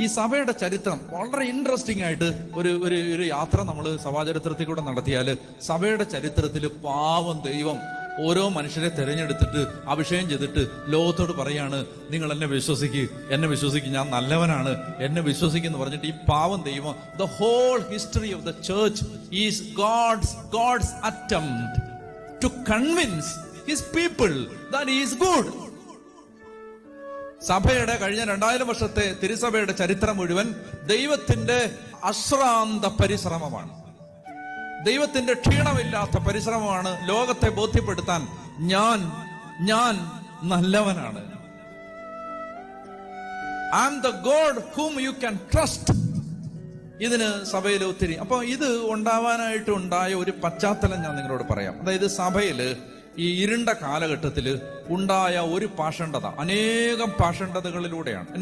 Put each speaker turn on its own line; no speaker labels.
ഈ സഭയുടെ ചരിത്രം വളരെ ഇൻട്രസ്റ്റിംഗ് ആയിട്ട് ഒരു ഒരു ഒരു യാത്ര നമ്മൾ സഭാചരിത്രത്തിൽ കൂടെ നടത്തിയാൽ സഭയുടെ ചരിത്രത്തിൽ പാവം ദൈവം ഓരോ മനുഷ്യരെ തിരഞ്ഞെടുത്തിട്ട് അഭിഷേകം ചെയ്തിട്ട് ലോകത്തോട് പറയാണ് നിങ്ങൾ എന്നെ വിശ്വസിക്ക് എന്നെ വിശ്വസിക്ക് ഞാൻ നല്ലവനാണ് എന്നെ വിശ്വസിക്കുന്നു പറഞ്ഞിട്ട് ഈ പാവം ദൈവം the whole history of the church is God's God's attempt to convince his people that is good സഭയുടെ കഴിഞ്ഞ രണ്ടായിരം വർഷത്തെ തിരുസഭയുടെ ചരിത്രം മുഴുവൻ ദൈവത്തിന്റെ അശ്രാന്ത പരിശ്രമമാണ്. ദൈവത്തിന്റെ ക്ഷീണമില്ലാത്ത പരിശ്രമമാണ് ലോകത്തെ ബോധ്യപ്പെടുത്താൻ ഞാൻ ഞാൻ നല്ലവനാണ്. I am the God whom you can trust ഇതിന് സഭയിൽ ഒത്തിരി അപ്പൊ ഇത് ഉണ്ടാവാനായിട്ട് ഉണ്ടായ ഒരു പശ്ചാത്തലം ഞാൻ നിങ്ങളോട് പറയാം. അതായത് സഭയിൽ ഈ ഇരുണ്ട കാലഘട്ടത്തിൽ ഉണ്ടായ ഒരു പാഷണ്ഡത അനേകം പാഷണ്ഡതകളിലൂടെയാണ്.